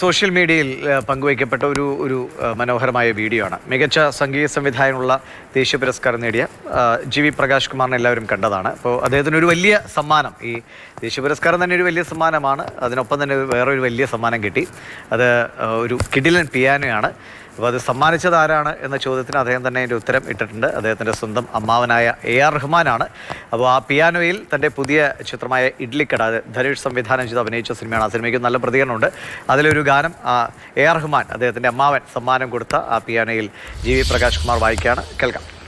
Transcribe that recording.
Social മീഡിയയിൽ പങ്കുവയ്ക്കപ്പെട്ട ഒരു ഒരു മനോഹരമായ വീഡിയോ ആണ്. മികച്ച സംഗീത സംവിധായകനുള്ള ദേശീയ പുരസ്കാരം നേടിയ ജി വി പ്രകാശ് കുമാറിനെ എല്ലാവരും കണ്ടതാണ്. അപ്പോൾ അദ്ദേഹത്തിന് ഒരു വലിയ സമ്മാനം ഈ ദേശീയ പുരസ്കാരം തന്നെ ഒരു വലിയ സമ്മാനമാണ്. അതിനൊപ്പം തന്നെ വേറൊരു വലിയ സമ്മാനം കിട്ടി. അത് ഒരു കിഡിലൻ പിയാനോയാണ് അപ്പോൾ അത് സമ്മാനിച്ചത് ആരാണ് എന്ന ചോദ്യത്തിന് അദ്ദേഹം തന്നെ അതിന്റെ ഉത്തരം ഇട്ടിട്ടുണ്ട്. അദ്ദേഹത്തിന്റെ സ്വന്തം അമ്മാവനായ എ ആർ റഹ്മാനാണ്. അപ്പോൾ ആ പിയാനോയിൽ തന്റെ പുതിയ ചിത്രമായ ഇഡ്ലിക്കട അത് ധനുഷ് സംവിധാനം ചെയ്ത് അഭിനയിച്ച സിനിമയാണ്. ആ സിനിമയ്ക്ക് നല്ല പ്രതികരണമുണ്ട്. അതിലൊരു ഗാനം ആ, എ ആർ റഹ്മാൻ അദ്ദേഹത്തിന്റെ അമ്മാവൻ സമ്മാനം കൊടുത്ത ആ പിയാനോയിൽ ജി വി പ്രകാശ് കുമാർ വായിക്കുകയാണ്. കേൾക്കാം.